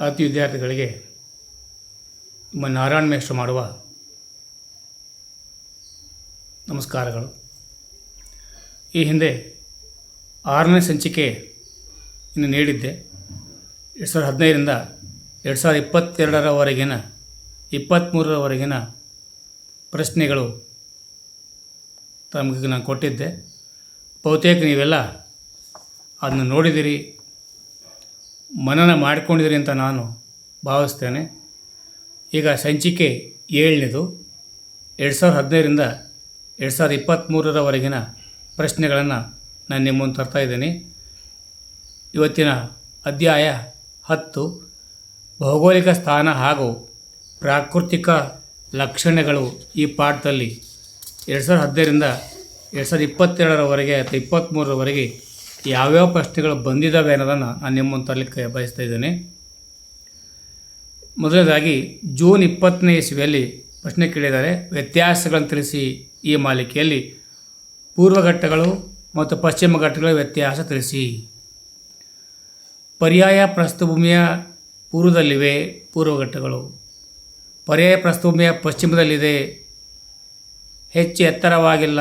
ಅತಿ ವಿದ್ಯಾರ್ಥಿಗಳಿಗೆ ನಿಮ್ಮ ನಾರಾಯಣ ಮೇಷ್ಟ್ರು ಮಾಡುವ ನಮಸ್ಕಾರಗಳು. ಈ ಹಿಂದೆ ಆರನೇ ಸಂಚಿಕೆ ಇನ್ನು ನೀಡಿದ್ದೆ. ಎರಡು ಸಾವಿರದ ಹದಿನೈದರಿಂದ ಎರಡು ಸಾವಿರದ ಇಪ್ಪತ್ತೆರಡರವರೆಗಿನ ಇಪ್ಪತ್ತ್ಮೂರರವರೆಗಿನ ಪ್ರಶ್ನೆಗಳು ತಮಗೆ ನಾನು ಕೊಟ್ಟಿದ್ದೆ. ಬಹುತೇಕ ನೀವೆಲ್ಲ ಅದನ್ನು ನೋಡಿದಿರಿ. ಮನನ ಮಾಡಿಕೊಂಡಿದ್ದೀರಿ ಅಂತ ನಾನು ಭಾವಿಸ್ತೇನೆ. ಈಗ ಸಂಚಿಕೆ ಏಳನೇದು. ಎರಡು ಸಾವಿರದ ಹದಿನೈದರಿಂದ ಎರಡು ಸಾವಿರದ ಇಪ್ಪತ್ತ್ಮೂರರವರೆಗಿನ ಪ್ರಶ್ನೆಗಳನ್ನು ನಾನು ನಿಮ್ಮ ಮುಂದೆ ತರ್ತಾ ಇದ್ದೀನಿ. ಇವತ್ತಿನ ಅಧ್ಯಾಯ ಹತ್ತು. ಭೌಗೋಳಿಕ ಸ್ಥಾನ ಹಾಗೂ ಪ್ರಾಕೃತಿಕ ಲಕ್ಷಣಗಳು ಈ ಪಾಠದಲ್ಲಿ ಎರಡು ಸಾವಿರದ ಹದಿನೈದರಿಂದ ಎರಡು ಸಾವಿರದ ಇಪ್ಪತ್ತೆರಡರವರೆಗೆ ಅಥವಾ ಇಪ್ಪತ್ತ್ಮೂರರವರೆಗೆ ಯಾವ್ಯಾವ ಪ್ರಶ್ನೆಗಳು ಬಂದಿದ್ದಾವೆ ಅನ್ನೋದನ್ನು ನಾನು ನಿಮ್ಮ ಮುಂದೆ ತರಲಿಕ್ಕೆ ಬಯಸ್ತಾ ಇದ್ದೇನೆ. ಮೊದಲನೇದಾಗಿ, ಜೂನ್ ಇಪ್ಪತ್ತನೇ ಇಸ್ವಿಯಲ್ಲಿ ಪ್ರಶ್ನೆ ಕೇಳಿದ್ದಾರೆ. ವ್ಯತ್ಯಾಸಗಳನ್ನು ತಿಳಿಸಿ ಈ ಮಾಲಿಕೆಯಲ್ಲಿ. ಪೂರ್ವಘಟ್ಟಗಳು ಮತ್ತು ಪಶ್ಚಿಮ ಘಟ್ಟಗಳ ವ್ಯತ್ಯಾಸ ತಿಳಿಸಿ. ಪರ್ಯಾಯ ಪ್ರಸ್ಥಭೂಮಿಯ ಪೂರ್ವದಲ್ಲಿವೆ ಪೂರ್ವಘಟ್ಟಗಳು. ಪರ್ಯಾಯ ಪ್ರಸ್ಥಭೂಮಿಯ ಪಶ್ಚಿಮದಲ್ಲಿದೆ. ಹೆಚ್ಚು ಎತ್ತರವಾಗಿಲ್ಲ.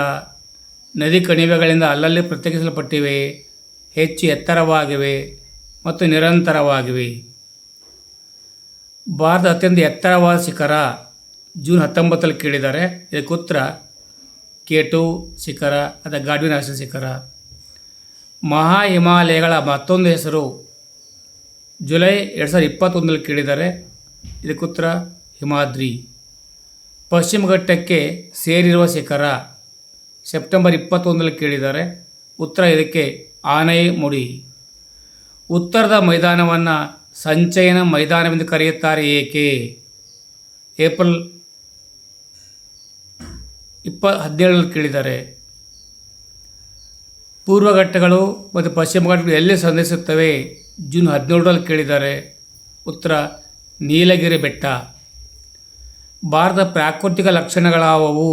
ನದಿ ಕಣಿವೆಗಳಿಂದ ಅಲ್ಲಲ್ಲಿ ಪ್ರತ್ಯೇಕಿಸಲ್ಪಟ್ಟಿವೆ. ಹೆಚ್ಚು ಎತ್ತರವಾಗಿವೆ ಮತ್ತು ನಿರಂತರವಾಗಿವೆ. ಭಾರತದ ಅತ್ಯಂತ ಎತ್ತರವಾದ ಶಿಖರ ಜೂನ್ ಹತ್ತೊಂಬತ್ತರಲ್ಲಿ ಕೇಳಿದ್ದಾರೆ. ಇದಕ್ಕೆ ಉತ್ತರ, ಕೇಟು ಶಿಖರ ಅಥವಾ ಗಾಡ್ವಿನಾಶ ಶಿಖರ. ಮಹಾ ಹಿಮಾಲಯಗಳ ಮತ್ತೊಂದು ಹೆಸರು ಜುಲೈ ಎರಡು ಸಾವಿರದ ಇಪ್ಪತ್ತೊಂದರಲ್ಲಿ ಕೇಳಿದ್ದಾರೆ. ಇದಕ್ಕೆ ಉತ್ತರ, ಹಿಮಾದ್ರಿ. ಪಶ್ಚಿಮ ಘಟ್ಟಕ್ಕೆ ಸೇರಿರುವ ಶಿಖರ ಸೆಪ್ಟೆಂಬರ್ ಇಪ್ಪತ್ತೊಂದರಲ್ಲಿ ಕೇಳಿದ್ದಾರೆ. ಉತ್ತರ ಇದಕ್ಕೆ ಆನೈ ಮುಡಿ. ಉತ್ತರದ ಮೈದಾನವನ್ನು ಸಂಚಯನ ಮೈದಾನವೆಂದು ಕರೆಯುತ್ತಾರೆ ಏಕೆ? ಏಪ್ರಿಲ್ ಇಪ್ಪ, ಹದಿನೇಳರಲ್ಲಿ ಕೇಳಿದ್ದಾರೆ ಪೂರ್ವಘಟ್ಟಗಳು ಮತ್ತು ಪಶ್ಚಿಮ ಘಟ್ಟಗಳು ಎಲ್ಲಿ ಸಂಧಿಸುತ್ತವೆ? ಜೂನ್ ಹದಿನೇಳರಲ್ಲಿ ಕೇಳಿದ್ದಾರೆ ಉತ್ತರ ನೀಲಗಿರಿ ಬೆಟ್ಟ. ಭಾರತದ ಪ್ರಾಕೃತಿಕ ಲಕ್ಷಣಗಳಾವವು?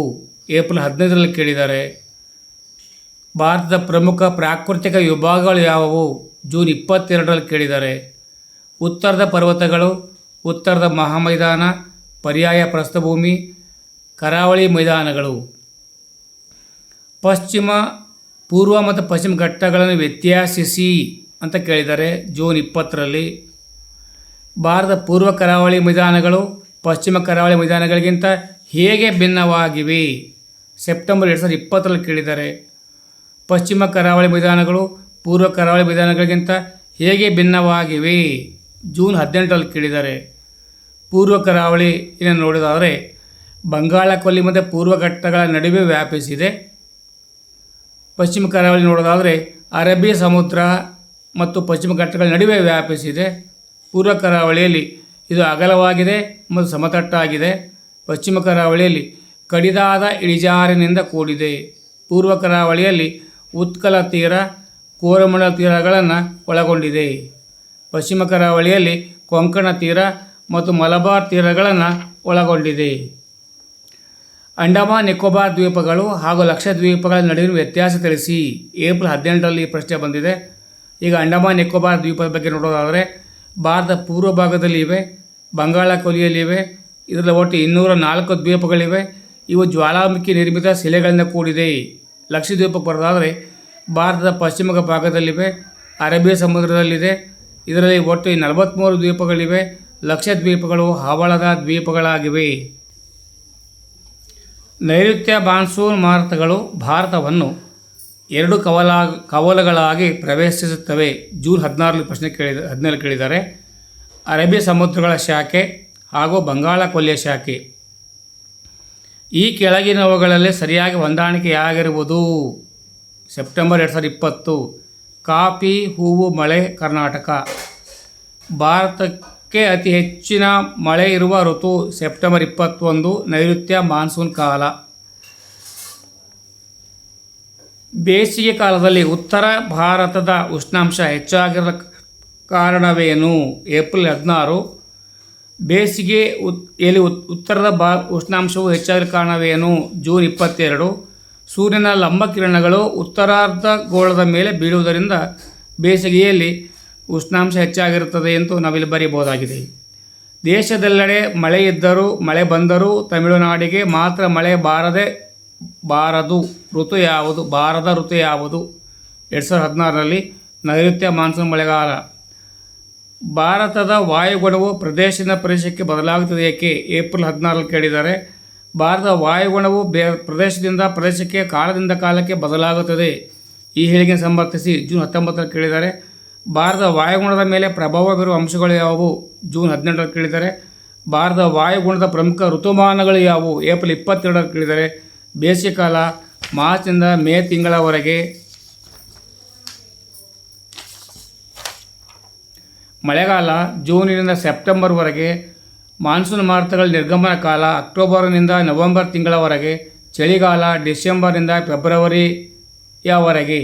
ಏಪ್ರಿಲ್ ಹದಿನೈದರಲ್ಲಿ ಕೇಳಿದ್ದಾರೆ ಭಾರತದ ಪ್ರಮುಖ ಪ್ರಾಕೃತಿಕ ವಿಭಾಗಗಳು ಯಾವುವು? ಜೂನ್ ಇಪ್ಪತ್ತೆರಡರಲ್ಲಿ ಕೇಳಿದ್ದಾರೆ ಉತ್ತರದ ಪರ್ವತಗಳು, ಉತ್ತರದ ಮಹಾಮೈದಾನ, ಪರ್ಯಾಯ ಪ್ರಸ್ಥಭೂಮಿ, ಕರಾವಳಿ ಮೈದಾನಗಳು. ಪಶ್ಚಿಮ, ಪೂರ್ವ ಮತ್ತು ಪಶ್ಚಿಮ ಘಟ್ಟಗಳನ್ನು ವ್ಯತ್ಯಾಸಿಸಿ ಅಂತ ಕೇಳಿದ್ದಾರೆ ಜೂನ್ ಇಪ್ಪತ್ತರಲ್ಲಿ. ಭಾರತ ಪೂರ್ವ ಕರಾವಳಿ ಮೈದಾನಗಳು, ಪಶ್ಚಿಮ ಕರಾವಳಿ ಮೈದಾನಗಳಿಗಿಂತ ಹೇಗೆ ಭಿನ್ನವಾಗಿವೆ? ಸೆಪ್ಟೆಂಬರ್ ಎರಡು ಸಾವಿರದ ಇಪ್ಪತ್ತರಲ್ಲಿ ಕೇಳಿದ್ದಾರೆ ಪಶ್ಚಿಮ ಕರಾವಳಿ ಮೈದಾನಗಳು ಪೂರ್ವ ಕರಾವಳಿ ಮೈದಾನಗಳಿಗಿಂತ ಹೇಗೆ ಭಿನ್ನವಾಗಿವೆ? ಜೂನ್ ಹದಿನೆಂಟರಲ್ಲಿ ಕೇಳಿದ್ದಾರೆ ಪೂರ್ವ ಕರಾವಳಿ ಇದನ್ನು ನೋಡಿದಾದರೆ, ಬಂಗಾಳ ಕೊಲ್ಲಿ ಮತ್ತು ಪೂರ್ವ ಘಟ್ಟಗಳ ನಡುವೆ ವ್ಯಾಪಿಸಿದೆ. ಪಶ್ಚಿಮ ಕರಾವಳಿ ನೋಡೋದಾದರೆ, ಅರಬ್ಬಿ ಸಮುದ್ರ ಮತ್ತು ಪಶ್ಚಿಮ ಘಟ್ಟಗಳ ನಡುವೆ ವ್ಯಾಪಿಸಿದೆ. ಪೂರ್ವ ಕರಾವಳಿಯಲ್ಲಿ ಇದು ಅಗಲವಾಗಿದೆ ಮತ್ತು ಸಮತಟ್ಟಾಗಿದೆ. ಪಶ್ಚಿಮ ಕರಾವಳಿಯಲ್ಲಿ ಕಡಿದಾದ ಇಳಿಜಾರಿನಿಂದ ಕೂಡಿದೆ. ಪೂರ್ವ ಕರಾವಳಿಯಲ್ಲಿ ಉತ್ಕಲ ತೀರ, ಕೋರಮಂಡಲ ತೀರಗಳನ್ನು ಒಳಗೊಂಡಿದೆ. ಪಶ್ಚಿಮ ಕರಾವಳಿಯಲ್ಲಿ ಕೊಂಕಣ ತೀರ ಮತ್ತು ಮಲಬಾರ್ ತೀರಗಳನ್ನು ಒಳಗೊಂಡಿದೆ. ಅಂಡಮಾನ್, ನಿಕೋಬಾರ್ ದ್ವೀಪಗಳು ಹಾಗೂ ಲಕ್ಷದ್ವೀಪಗಳ ನಡುವಿನ ವ್ಯತ್ಯಾಸ ತಿಳಿಸಿ ಏಪ್ರಿಲ್ ಹದಿನೆಂಟರಲ್ಲಿ ಈ ಪ್ರಶ್ನೆ ಬಂದಿದೆ. ಈಗ ಅಂಡಮಾನ್, ನಿಕೋಬಾರ್ ದ್ವೀಪದ ಬಗ್ಗೆ ನೋಡೋದಾದರೆ, ಭಾರತ ಪೂರ್ವ ಭಾಗದಲ್ಲಿ ಇವೆ, ಬಂಗಾಳ ಕೊಲ್ಲಿಯಲ್ಲಿವೆ ಇದರಲ್ಲಿ ಒಟ್ಟು ಇನ್ನೂರ ನಾಲ್ಕು ದ್ವೀಪಗಳಿವೆ. ಇವು ಜ್ವಾಲಾಮುಖಿ ನಿರ್ಮಿತ ಶಿಲೆಗಳಿಂದ ಕೂಡಿದೆ. ಲಕ್ಷದ್ವೀಪಕ್ಕೆ ಬರೋದಾದರೆ ಭಾರತದ ಪಶ್ಚಿಮ ಭಾಗದಲ್ಲಿವೆ, ಅರೇಬಿಯ ಸಮುದ್ರದಲ್ಲಿದೆ. ಇದರಲ್ಲಿ ಒಟ್ಟು ನಲವತ್ತ್ಮೂರು ದ್ವೀಪಗಳಿವೆ. ಲಕ್ಷದ್ವೀಪಗಳು ಹವಳದ ದ್ವೀಪಗಳಾಗಿವೆ. ನೈಋತ್ಯ ಮಾನ್ಸೂನ್ ಮಾರುತಗಳು ಭಾರತವನ್ನು ಎರಡು ಕವಲ, ಕವಲಗಳಾಗಿ ಪ್ರವೇಶಿಸುತ್ತವೆ. ಜೂನ್ ಹದಿನಾರರಲ್ಲಿ ಪ್ರಶ್ನೆ ಕೇಳಿದ ಹದಿನೇಳು ಕೇಳಿದ್ದಾರೆ. ಅರೇಬಿಯ ಸಮುದ್ರಗಳ ಶಾಖೆ ಹಾಗೂ ಬಂಗಾಳ ಕೊಲ್ಲಿಯ ಶಾಖೆ. ಈ ಕೆಳಗಿನವುಗಳಲ್ಲಿ ಸರಿಯಾಗಿ ಹೊಂದಾಣಿಕೆಯಾಗಿರುವುದು. ಸೆಪ್ಟೆಂಬರ್ ಎರಡು ಸಾವಿರದ ಇಪ್ಪತ್ತು. ಕಾಫಿ, ಹೂವು, ಮಳೆ, ಕರ್ನಾಟಕ. ಭಾರತಕ್ಕೆ ಅತಿ ಹೆಚ್ಚಿನ ಮಳೆ ಇರುವ ಋತು ಸೆಪ್ಟೆಂಬರ್ ಇಪ್ಪತ್ತೊಂದು, ನೈಋತ್ಯ ಮಾನ್ಸೂನ್ ಕಾಲ. ಬೇಸಿಗೆ ಕಾಲದಲ್ಲಿ ಉತ್ತರ ಭಾರತದ ಉಷ್ಣಾಂಶ ಹೆಚ್ಚಾಗಿರೋ ಕಾರಣವೇನು? ಏಪ್ರಿಲ್ ಹದಿನಾರು ಬೇಸಿಗೆ ಉತ್ ಉತ್ತರದ ಬಾ, ಉಷ್ಣಾಂಶವು ಹೆಚ್ಚಾಗಲು ಕಾರಣವೇನು? ಜೂನ್ ಇಪ್ಪತ್ತೆರಡು. ಸೂರ್ಯನ ಲಂಬ ಕಿರಣಗಳು ಉತ್ತರಾರ್ಧ ಗೋಳದ ಮೇಲೆ ಬೀಳುವುದರಿಂದ ಬೇಸಿಗೆಯಲ್ಲಿ ಉಷ್ಣಾಂಶ ಹೆಚ್ಚಾಗಿರುತ್ತದೆ ಎಂದು ನಾವಿಲ್ಲಿ ಬರೆಯಬಹುದಾಗಿದೆ ದೇಶದೆಲ್ಲೆಡೆ ಮಳೆ ಇದ್ದರೂ, ಮಳೆ ಬಂದರೂ ತಮಿಳುನಾಡಿಗೆ ಮಾತ್ರ ಮಳೆ ಬಾರದೆ ಬಾರದು. ಋತು ಯಾವುದು? ಬಾರದ ಋತು ಯಾವುದು? ಎರಡು ಸಾವಿರದ ಹದಿನಾರರಲ್ಲಿ ನೈಋತ್ಯ ಮಾನ್ಸೂನ್ ಮಳೆಗಾಲ. ಭಾರತದ ವಾಯುಗುಣವು ಪ್ರದೇಶದಿಂದ ಪ್ರದೇಶಕ್ಕೆ ಬದಲಾಗುತ್ತದೆ ಏಕೆ? ಏಪ್ರಿಲ್ ಹದಿನಾರರಲ್ಲಿ ಕೇಳಿದ್ದಾರೆ. ಭಾರತದ ವಾಯುಗುಣವು ಬೇ, ಪ್ರದೇಶದಿಂದ ಪ್ರದೇಶಕ್ಕೆ, ಕಾಲದಿಂದ ಕಾಲಕ್ಕೆ ಬದಲಾಗುತ್ತದೆ. ಈ ಹೇಳಿಕೆ ಸಂಬಂಧಿಸಿ ಜೂನ್ ಹತ್ತೊಂಬತ್ತರಲ್ಲಿ ಕೇಳಿದ್ದಾರೆ. ಭಾರತದ ವಾಯುಗುಣದ ಮೇಲೆ ಪ್ರಭಾವ ಬೀರುವ ಅಂಶಗಳು ಯಾವುವು? ಜೂನ್ ಹದಿನೆಂಟರಲ್ಲಿ ಕೇಳಿದ್ದಾರೆ. ಭಾರತದ ವಾಯುಗುಣದ ಪ್ರಮುಖ ಋತುಮಾನಗಳು ಯಾವುವು? ಏಪ್ರಿಲ್ ಇಪ್ಪತ್ತೆರಡರಲ್ಲಿ ಕೇಳಿದ್ದಾರೆ. ಬೇಸಿಗೆ ಕಾಲ, ಮಾರ್ಚ್ನಿಂದ ಮೇ ತಿಂಗಳವರೆಗೆ ಮಳೆಗಾಲ ಜೂನಿನಿಂದ ಸೆಪ್ಟೆಂಬರ್ವರೆಗೆ, ಮಾನ್ಸೂನ್ ಮಾರುತಗಳ ನಿರ್ಗಮನ ಕಾಲ ಅಕ್ಟೋಬರ್ನಿಂದ ನವೆಂಬರ್ ತಿಂಗಳವರೆಗೆ, ಚಳಿಗಾಲ ಡಿಸೆಂಬರ್ನಿಂದ ಫೆಬ್ರವರಿಯವರೆಗೆ.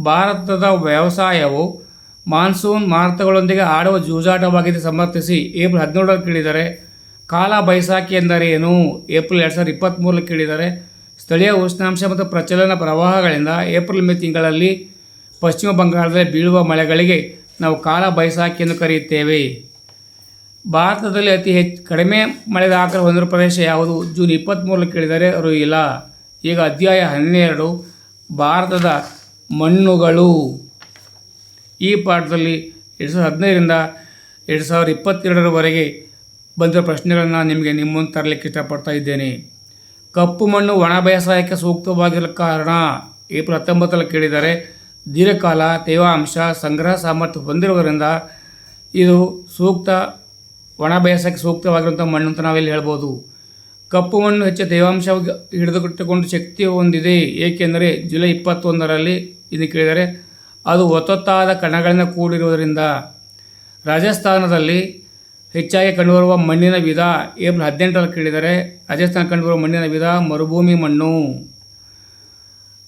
ಭಾರತದ ವ್ಯವಸಾಯವು ಮಾನ್ಸೂನ್ ಮಾರುತಗಳೊಂದಿಗೆ ಆಡುವ ಜೂಜಾಟವಾಗಿದೆ ಸಮರ್ಥಿಸಿ ಏಪ್ರಿಲ್ ಹದಿನೇಳರಲ್ಲಿ ಕೇಳಿದರೆ, ಕಾಲ ಬೈಸಾಖಿ ಎಂದರೇನು ಏಪ್ರಿಲ್ ಎರಡು ಸಾವಿರದ ಇಪ್ಪತ್ತ್ಮೂರರಲ್ಲಿ ಕೇಳಿದರೆ, ಸ್ಥಳೀಯ ಉಷ್ಣಾಂಶ ಮತ್ತು ಪ್ರಚಲನ ಪ್ರವಾಹಗಳಿಂದ ಏಪ್ರಿಲ್ ಮೇ ತಿಂಗಳಲ್ಲಿ ಪಶ್ಚಿಮ ಬಂಗಾಳದಲ್ಲಿ ಬೀಳುವ ಮಳೆಗಳಿಗೆ ನಾವು ಕಾಲ ಬೈಸಾಖಿ ಎಂದು ಕರೆಯುತ್ತೇವೆ. ಭಾರತದಲ್ಲಿ ಅತಿ ಹೆಚ್ಚು ಕಡಿಮೆ ಮಳೆ ದಾಖಲೆ ಹೊಂದಿರುವ ಪ್ರದೇಶ ಯಾವುದು? ಜೂನ್ ಇಪ್ಪತ್ತ್ಮೂರರಲ್ಲಿ ಕೇಳಿದರೆ ಇಲ್ಲ ಈಗ ಅಧ್ಯಾಯ ಹನ್ನೆರಡು, ಭಾರತದ ಮಣ್ಣುಗಳು. ಈ ಪಾಠದಲ್ಲಿ ಎರಡು ಸಾವಿರದ ಹದಿನೈದರಿಂದ ಎರಡು ಸಾವಿರದ ಇಪ್ಪತ್ತೆರಡರವರೆಗೆ ಬಂದಿರೋ ಪ್ರಶ್ನೆಗಳನ್ನು ನಿಮಗೆ ನಿಮ್ಮನ್ನು ತರಲಿಕ್ಕೆ ಇಷ್ಟಪಡ್ತಾ ಇದ್ದೇನೆ. ಕಪ್ಪು ಮಣ್ಣು ಒಣ ಬೇಸಾಯಕ್ಕೆ ಸೂಕ್ತವಾಗಿರಲು ಕಾರಣ ಏಪ್ರಿಲ್ ಹತ್ತೊಂಬತ್ತರಲ್ಲಿ ಕೇಳಿದರೆ ದೀರ್ಘಕಾಲ ತೇವಾಂಶ ಸಂಗ್ರಹ ಸಾಮರ್ಥ್ಯ ಹೊಂದಿರುವುದರಿಂದ ಇದು ಸೂಕ್ತ ಒಣ ಬೇಸಾಯಕ್ಕೆ ಸೂಕ್ತವಾಗಿರುವಂಥ ಮಣ್ಣು ಅಂತ ನಾವಿಲ್ಲಿ ಹೇಳ್ಬೋದು. ಕಪ್ಪು ಮಣ್ಣು ಹೆಚ್ಚು ತೇವಾಂಶ ಹಿಡಿದುಕೊಟ್ಟುಕೊಂಡು ಶಕ್ತಿ ಹೊಂದಿದೆ, ಏಕೆಂದರೆ ಜುಲೈ ಇಪ್ಪತ್ತೊಂದರಲ್ಲಿ ಇದನ್ನು ಕೇಳಿದರೆ ಅದು ಒತ್ತೊತ್ತಾದ ಕಣಗಳಿಂದ ಕೂಡಿರುವುದರಿಂದ ರಾಜಸ್ಥಾನದಲ್ಲಿ ಹೆಚ್ಚಾಗಿ ಕಂಡುಬರುವ ಮಣ್ಣಿನ ವಿಧ ಏಪ್ರಿಲ್ ಹದಿನೆಂಟರಲ್ಲಿ ಕೇಳಿದರೆ ರಾಜಸ್ಥಾನ ಕಂಡುಬರುವ ಮಣ್ಣಿನ ವಿಧ ಮರುಭೂಮಿ ಮಣ್ಣು.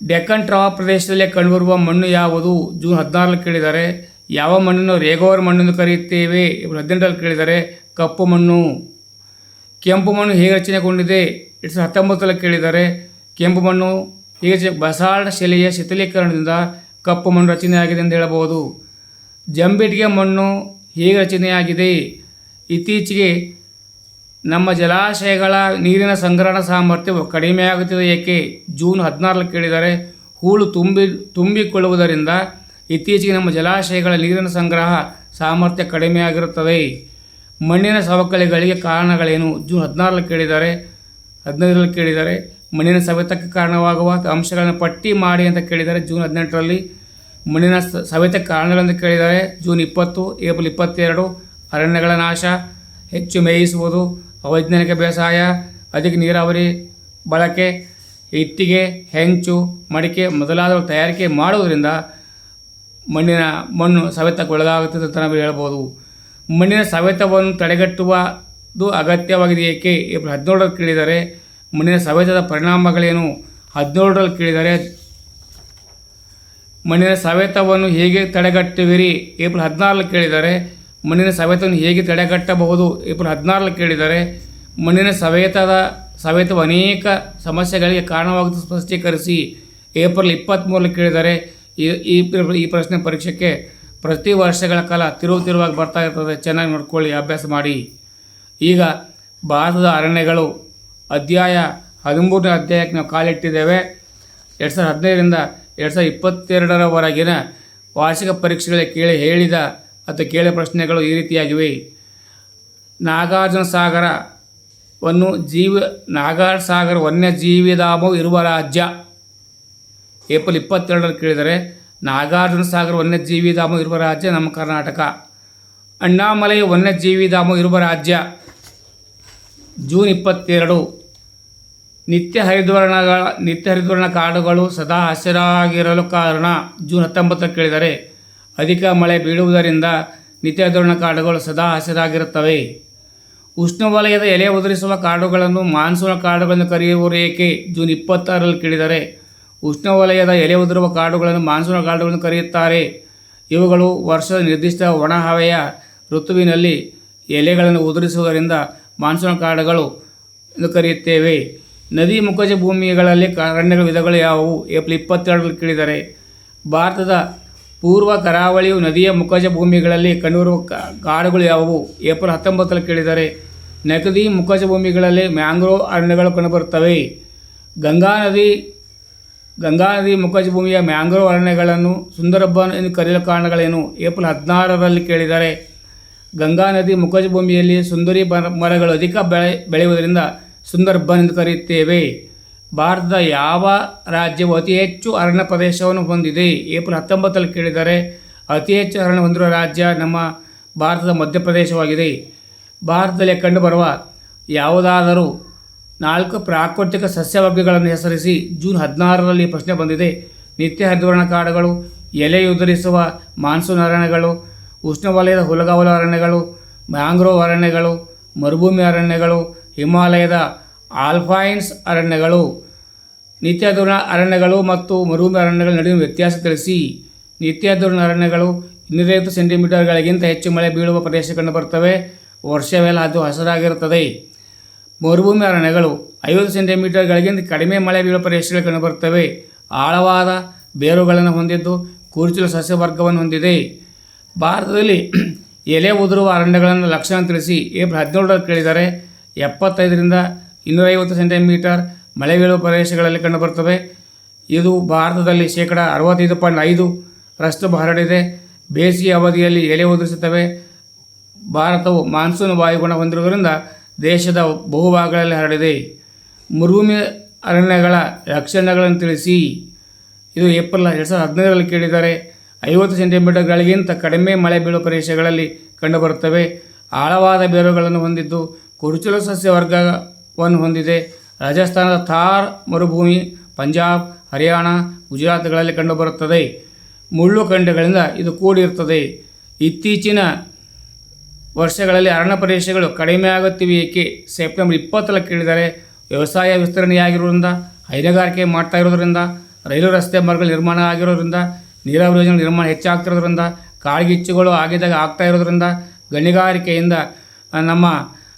ಡೆಕ್ಕನ್ ಟ್ರಾಪ್ ಪ್ರದೇಶದಲ್ಲಿ ಕಂಡುಬರುವ ಮಣ್ಣು ಯಾವುದು? ಜೂನ್ ಹದಿನಾರರಲ್ಲಿ ಕೇಳಿದರೆ, ಯಾವ ಮಣ್ಣನ್ನು ರೇಗೋವರ್ ಮಣ್ಣೆಂದು ಕರೆಯುತ್ತೇವೆ? ಹದಿನೆಂಟರಲ್ಲಿ ಕೇಳಿದ್ದಾರೆ ಕಪ್ಪು ಮಣ್ಣು. ಕೆಂಪು ಮಣ್ಣು ಹೇಗೆ ರಚನೆಗೊಂಡಿದೆ? ಎರಡು ಸಾವಿರದ ಹತ್ತೊಂಬತ್ತರಲ್ಲಿ ಕೇಳಿದ್ದಾರೆ ಕೆಂಪು ಮಣ್ಣು ಹೇಗೆ ಬಸಾಳ ಶಿಲೆಯ ಶಿಥಲೀಕರಣದಿಂದ ಕಪ್ಪು ಮಣ್ಣು ರಚನೆಯಾಗಿದೆ ಎಂದು ಹೇಳಬಹುದು. ಜಂಬಿಟ್ಟಿಗೆ ಮಣ್ಣು ಹೇಗೆ ರಚನೆಯಾಗಿದೆ? ಇತ್ತೀಚೆಗೆ ನಮ್ಮ ಜಲಾಶಯಗಳ ನೀರಿನ ಸಂಗ್ರಹಣ ಸಾಮರ್ಥ್ಯವು ಕಡಿಮೆಯಾಗುತ್ತಿದೆ ಏಕೆ? ಜೂನ್ ಹದಿನಾರರಲ್ಲಿ ಕೇಳಿದರೆ ಹೂಳು ತುಂಬಿ, ತುಂಬಿಕೊಳ್ಳುವುದರಿಂದ ಇತ್ತೀಚೆಗೆ ನಮ್ಮ ಜಲಾಶಯಗಳ ನೀರಿನ ಸಂಗ್ರಹ ಸಾಮರ್ಥ್ಯ ಕಡಿಮೆಯಾಗಿರುತ್ತದೆ ಮಣ್ಣಿನ ಸವಕಳಿಗಳಿಗೆ ಕಾರಣಗಳೇನು? ಜೂನ್ ಹದಿನಾರಲ್ಲಿ ಕೇಳಿದರೆ, ಹದಿನೈದರಲ್ಲಿ ಕೇಳಿದರೆ ಮಣ್ಣಿನ ಸವೆತಕ್ಕೆ ಕಾರಣವಾಗುವ ಅಂಶಗಳನ್ನು ಪಟ್ಟಿ ಮಾಡಿ ಅಂತ ಕೇಳಿದರೆ ಜೂನ್ ಹದಿನೆಂಟರಲ್ಲಿ ಮಣ್ಣಿನ ಸವೆತಕ್ಕೆ ಕಾರಣಗಳೆಂದು ಕೇಳಿದರೆ ಜೂನ್ ಇಪ್ಪತ್ತು, ಏಪ್ರಿಲ್ ಇಪ್ಪತ್ತೆರಡು, ಅರಣ್ಯಗಳ ನಾಶ, ಹೆಚ್ಚು ಮೇಯಿಸುವುದು ಅವೈಜ್ಞಾನಿಕ ಬೇಸಾಯ, ಅಧಿಕ ನೀರಾವರಿ, ಬಳಕೆ, ಇಟ್ಟಿಗೆ, ಹೆಂಚು, ಮಡಿಕೆ ಮೊದಲಾದವು ತಯಾರಿಕೆ ಮಾಡುವುದರಿಂದ ಮಣ್ಣಿನ ಮಣ್ಣು ಸವೆತಕ್ಕೊಳಗಾಗುತ್ತದೆ ಅಂತ ನಾವು ಹೇಳ್ಬೋದು. ಮಣ್ಣಿನ ಸವೆತವನ್ನು ತಡೆಗಟ್ಟುವುದು ಅಗತ್ಯವಾಗಿದೆ. ಏಕೆ? ಏಪ್ರಿಲ್ ಹದಿನೇಳರಲ್ಲಿ ಕೇಳಿದರೆ ಮಣ್ಣಿನ ಸವೆತದ ಪರಿಣಾಮಗಳೇನು? ಹದಿನೇಳರಲ್ಲಿ ಕೇಳಿದರೆ ಮಣ್ಣಿನ ಸವೆತವನ್ನು ಹೇಗೆ ತಡೆಗಟ್ಟುವಿರಿ? ಏಪ್ರಿಲ್ ಹದಿನಾರರಲ್ಲಿ ಕೇಳಿದರೆ ಮಣ್ಣಿನ ಸವೆತವನ್ನು ಹೇಗೆ ತಡೆಗಟ್ಟಬಹುದು? ಏಪ್ರಿಲ್ ಹದಿನಾರಲ್ಲಿ ಕೇಳಿದರೆ ಮಣ್ಣಿನ ಸವೆತದ, ಸವೆತವು ಅನೇಕ ಸಮಸ್ಯೆಗಳಿಗೆ ಕಾರಣವಾಗುತ್ತದೆ ಸ್ಪಷ್ಟೀಕರಿಸಿ. ಏಪ್ರಿಲ್ ಇಪ್ಪತ್ತ್ಮೂರಲ್ಲಿ ಕೇಳಿದರೆ ಈ ಈ ಪ್ರಶ್ನೆ ಪರೀಕ್ಷೆಗೆ ಪ್ರತಿ ವರ್ಷಗಳ ಕಾಲ ತಿರುವು ತಿರುವಾಗಿ ಬರ್ತಾ ಇರ್ತದೆ. ಚೆನ್ನಾಗಿ ನೋಡ್ಕೊಳ್ಳಿ, ಅಭ್ಯಾಸ ಮಾಡಿ. ಈಗ ಭಾರತದ ಅರಣ್ಯಗಳು ಅಧ್ಯಾಯ ಹದಿಮೂರನೇ ಅಧ್ಯಾಯಕ್ಕೆ ನಾವು ಕಾಲಿಟ್ಟಿದ್ದೇವೆ. ಎರಡು ಸಾವಿರದ ಹದಿನೈದರಿಂದ ಎರಡು ಸಾವಿರದ ಇಪ್ಪತ್ತೆರಡರವರೆಗಿನ ವಾರ್ಷಿಕ ಪರೀಕ್ಷೆಗಳಿಗೆ ಕೇಳಿ ಹೇಳಿದ ಅಥವಾ ಕೇಳಿದ ಪ್ರಶ್ನೆಗಳು ಈ ರೀತಿಯಾಗಿವೆ. ನಾಗಾರ್ಜುನ ಸಾಗರವನ್ನು ಜೀವ ನಾಗಾರ್ಜುನ ಸಾಗರ ವನ್ಯಜೀವಿಧಾಮವು ಇರುವ ರಾಜ್ಯ. ಏಪ್ರಿಲ್ ಇಪ್ಪತ್ತೆರಡರಲ್ಲಿ ಕೇಳಿದರೆ ನಾಗಾರ್ಜುನ ಸಾಗರ ವನ್ಯಜೀವಿಧಾಮ ಇರುವ ರಾಜ್ಯ ನಮ್ಮ ಕರ್ನಾಟಕ. ಅಣ್ಣಾಮಲೈ ವನ್ಯಜೀವಿಧಾಮ ಇರುವ ರಾಜ್ಯ. ಜೂನ್ ಇಪ್ಪತ್ತೆರಡು. ನಿತ್ಯ ಹರಿದ್ವರ್ಣಗಳ, ನಿತ್ಯ ಹರಿದ್ವರ್ಣ ಕಾಡುಗಳು ಸದಾ ಹಸಿರಾಗಿರಲು ಕಾರಣ. ಜೂನ್ ಹತ್ತೊಂಬತ್ತಕ್ಕೆ ಕೇಳಿದರೆ ಅಧಿಕ ಮಳೆ ಬೀಳುವುದರಿಂದ ನಿತ್ಯ ಹರಿದ್ವರ್ಣ ಕಾಡುಗಳು ಸದಾ ಹಸಿರಾಗಿರುತ್ತವೆ. ಉಷ್ಣವಲಯದ ಎಲೆ ಉದುರಿಸುವ ಕಾಡುಗಳನ್ನು ಮಾನ್ಸೂನ್ ಕಾಡುಗಳನ್ನು ಕರೆಯುವರು, ಏಕೆ? ಜೂನ್ ಇಪ್ಪತ್ತಾರರಲ್ಲಿ ಕೇಳಿದರೆ, ಉಷ್ಣವಲಯದ ಎಲೆ ಉದುರುವ ಕಾಡುಗಳನ್ನು ಮಾನ್ಸೂನ್ ಕಾಡುಗಳನ್ನು ಕರೆಯುತ್ತಾರೆ. ಇವುಗಳು ವರ್ಷದ ನಿರ್ದಿಷ್ಟ ಒಣ ಹವೆಯ ಋತುವಿನಲ್ಲಿ ಎಲೆಗಳನ್ನು ಉದುರಿಸುವುದರಿಂದ ಮಾನ್ಸೂನ್ ಕಾಡುಗಳು ಎಂದು ಕರೆಯುತ್ತೇವೆ. ನದಿ ಮುಖಜ ಭೂಮಿಗಳಲ್ಲಿ ಅರಣ್ಯಗಳ ವಿಧಗಳು ಯಾವುವು? ಏಪ್ರಿಲ್ ಇಪ್ಪತ್ತೆರಡರಲ್ಲಿ ಕೇಳಿದರೆ, ಭಾರತದ ಪೂರ್ವ ಕರಾವಳಿಯು ನದಿಯ ಮುಖಜ ಭೂಮಿಗಳಲ್ಲಿ ಕಂಡುಬರುವ ಕಾಡುಗಳು ಯಾವುವು? ಏಪ್ರಿಲ್ ಹತ್ತೊಂಬತ್ತರಲ್ಲಿ ಕೇಳಿದ್ದಾರೆ ನಗದಿ ಮುಖಜ ಭೂಮಿಗಳಲ್ಲಿ ಮ್ಯಾಂಗ್ರೋವ್ ಅರಣ್ಯಗಳು ಕಂಡುಬರುತ್ತವೆ. ಗಂಗಾ ನದಿ ಗಂಗಾ ನದಿ ಮುಖಜ ಭೂಮಿಯ ಮ್ಯಾಂಗ್ರೋವ್ ಅರಣ್ಯಗಳನ್ನು ಸುಂದರಬನ್ ಎಂದು ಕರೆಯಲು ಕಾರಣಗಳೇನು? ಏಪ್ರಿಲ್ ಹದಿನಾರರಲ್ಲಿ ಕೇಳಿದ್ದಾರೆ ಗಂಗಾ ನದಿ ಮುಖಜ ಭೂಮಿಯಲ್ಲಿ ಸುಂದರಿ ಮರ- ಮರಗಳು ಅಧಿಕ ಬೆಳೆ, ಬೆಳೆಯುವುದರಿಂದ ಸುಂದರ್ಬನ್ ಎಂದು ಕರೆಯುತ್ತೇವೆ. ಭಾರತದ ಯಾವ ರಾಜ್ಯವು ಅತಿ ಹೆಚ್ಚು ಅರಣ್ಯ ಪ್ರದೇಶವನ್ನು ಹೊಂದಿದೆ? ಏಪ್ರಿಲ್ ಹತ್ತೊಂಬತ್ತರಲ್ಲಿ ಕೇಳಿದರೆ, ಅತಿ ಹೆಚ್ಚು ಅರಣ್ಯ ಹೊಂದಿರುವ ರಾಜ್ಯ ನಮ್ಮ ಭಾರತದ ಮಧ್ಯಪ್ರದೇಶವಾಗಿದೆ. ಭಾರತದಲ್ಲಿ ಕಂಡುಬರುವ ಯಾವುದಾದರೂ ನಾಲ್ಕು ಪ್ರಾಕೃತಿಕ ಸಸ್ಯವರ್ಗಗಳನ್ನು ಹೆಸರಿಸಿ ಜೂನ್ ಹದಿನಾರರಲ್ಲಿ ಪ್ರಶ್ನೆ ಬಂದಿದೆ. ನಿತ್ಯ ಹರಿದ್ವರ್ಣ ಕಾಡುಗಳು ಎಲೆಯುದುರಿಸುವ ಮಾನ್ಸೂನ್ ಅರಣ್ಯಗಳು, ಉಷ್ಣವಲಯದ ಹುಲಗಾವಲು ಅರಣ್ಯಗಳು, ಮ್ಯಾಂಗ್ರೋವ್ ಅರಣ್ಯಗಳು, ಮರುಭೂಮಿ ಅರಣ್ಯಗಳು, ಹಿಮಾಲಯದ ಆಲ್ಫೈನ್ಸ್ ಅರಣ್ಯಗಳು ನಿತ್ಯಧೂರ್ಣ ಅರಣ್ಯಗಳು ಮತ್ತು ಮರುಭೂಮಿ ಅರಣ್ಯಗಳ ನಡುವಿನ ವ್ಯತ್ಯಾಸ ತಿಳಿಸಿ. ನಿತ್ಯಧೂರ್ಣ ಅರಣ್ಯಗಳು ಇನ್ನೂರೈವತ್ತು ಸೆಂಟಿಮೀಟರ್ಗಳಿಗಿಂತ ಹೆಚ್ಚು ಮಳೆ ಬೀಳುವ ಪ್ರದೇಶ ಕಂಡುಬರುತ್ತವೆ ವರ್ಷವೆಲ್ಲ ಅದು ಹಸಿರಾಗಿರುತ್ತದೆ. ಮರುಭೂಮಿ ಅರಣ್ಯಗಳು ಐವತ್ತು ಸೆಂಟಿಮೀಟರ್ಗಳಿಗಿಂತ ಕಡಿಮೆ ಮಳೆ ಬೀಳುವ ಪ್ರದೇಶಗಳು ಕಂಡುಬರುತ್ತವೆ ಆಳವಾದ ಬೇರುಗಳನ್ನು ಹೊಂದಿದ್ದು ಕುರುಚಲು ಸಸ್ಯವರ್ಗವನ್ನು ಹೊಂದಿದೆ. ಭಾರತದಲ್ಲಿ ಎಲೆ ಉದುರುವ ಅರಣ್ಯಗಳನ್ನು ಲಕ್ಷಣ ತಿಳಿಸಿ. ಏಪ್ರಿಲ್ ಹದಿನೇಳರಲ್ಲಿ ಕೇಳಿದರೆ ಎಪ್ಪತ್ತೈದರಿಂದ ಇನ್ನೂರೈವತ್ತು ಸೆಂಟಿಮೀಟರ್ ಮಳೆ ಬೀಳುವ ಪ್ರದೇಶಗಳಲ್ಲಿ ಕಂಡುಬರುತ್ತವೆ. ಇದು ಭಾರತದಲ್ಲಿ ಶೇಕಡ ಅರವತ್ತೈದು ಪಾಯಿಂಟ್ ಐದು ರಷ್ಟು ಹರಡಿದೆ ಬೇಸಿಗೆ ಅವಧಿಯಲ್ಲಿ ಎಲೆ ಉದುರಿಸುತ್ತವೆ. ಭಾರತವು ಮಾನ್ಸೂನ್ ವಾಯುಗುಣ ಹೊಂದಿರುವುದರಿಂದ ದೇಶದ ಬಹುಭಾಗಗಳಲ್ಲಿ ಹರಡಿದೆ. ಮರುಭೂಮಿ ಅರಣ್ಯಗಳ ಲಕ್ಷಣಗಳನ್ನು ತಿಳಿಸಿ. ಇದು ಏಪ್ರಿಲ್ ಎರಡು ಸಾವಿರದ ಹದಿನೈದರಲ್ಲಿ ಕೇಳಿದ್ದಾರೆ ಐವತ್ತು ಸೆಂಟಿಮೀಟರ್ಗಳಿಗಿಂತ ಕಡಿಮೆ ಮಳೆ ಬೀಳುವ ಪ್ರದೇಶಗಳಲ್ಲಿ ಕಂಡುಬರುತ್ತವೆ. ಆಳವಾದ ಬೇರುಗಳನ್ನು ಹೊಂದಿದ್ದು ಕುರುಚಲ ಸಸ್ಯ ವರ್ಗವನ್ನು ಹೊಂದಿದೆ ರಾಜಸ್ಥಾನದ ಥಾರ್ ಮರುಭೂಮಿ ಪಂಜಾಬ್ ಹರಿಯಾಣ ಗುಜರಾತ್ಗಳಲ್ಲಿ ಕಂಡುಬರುತ್ತದೆ। ಮುಳ್ಳು ಖಂಡಗಳಿಂದ ಇದು ಕೂಡಿರುತ್ತದೆ। ಇತ್ತೀಚಿನ ವರ್ಷಗಳಲ್ಲಿ ಅರಣ್ಯ ಪ್ರದೇಶಗಳು ಕಡಿಮೆ ಆಗುತ್ತಿವೆ, ಏಕೆ? ಸೆಪ್ಟೆಂಬರ್ ಇಪ್ಪತ್ತರಲ್ಲಿ ಕೇಳಿದರೆ ವ್ಯವಸಾಯ ವಿಸ್ತರಣೆಯಾಗಿರುವುದರಿಂದ, ಹೈನುಗಾರಿಕೆ ಮಾಡ್ತಾ ಇರೋದರಿಂದ ರೈಲು ರಸ್ತೆ ಮಾರ್ಗಗಳು ನಿರ್ಮಾಣ ಆಗಿರೋದ್ರಿಂದ ನೀರಾವರಿ ಯೋಜನೆ ನಿರ್ಮಾಣ ಹೆಚ್ಚಾಗ್ತಿರೋದ್ರಿಂದ ಕಾಳ್ಗಿಚ್ಚುಗಳು ಆಗಿದಾಗ ಆಗ್ತಾ ಇರೋದ್ರಿಂದ ಗಣಿಗಾರಿಕೆಯಿಂದ ನಮ್ಮ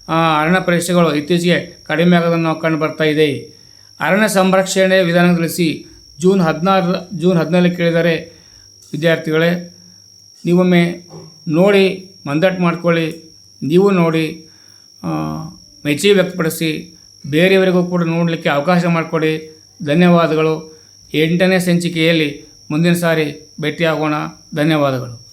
ಅರಣ್ಯ ಪ್ರದೇಶಗಳು ಇತ್ತೀಚೆಗೆ ಕಡಿಮೆ ಆಗೋದನ್ನು ನಾವು ಕಂಡು ಬರ್ತಾ ಇದೆ. ಅರಣ್ಯ ಸಂರಕ್ಷಣೆ ವಿಧಾನ ತಿಳಿಸಿ ಜೂನ್ ಹದಿನಾರು ಜೂನ್ ಹದಿನಾಲ್ಕು ಕೇಳಿದರೆ ವಿದ್ಯಾರ್ಥಿಗಳೇ ನೀವೊಮ್ಮೆ ನೋಡಿ ಮಂದಟ್ಟು ಮಾಡ್ಕೊಳ್ಳಿ ನೀವು ನೋಡಿ ಆ, ಮೆಚ್ಚುಗೆ ವ್ಯಕ್ತಪಡಿಸಿ ಬೇರೆಯವರಿಗೂ ಕೂಡ ನೋಡಲಿಕ್ಕೆ ಅವಕಾಶ ಮಾಡಿಕೊಡಿ. ಧನ್ಯವಾದಗಳು. ಎಂಟನೇ ಸಂಚಿಕೆಯಲ್ಲಿ ಮುಂದಿನ ಸಾರಿ ಭೇಟಿಯಾಗೋಣ. ಧನ್ಯವಾದಗಳು.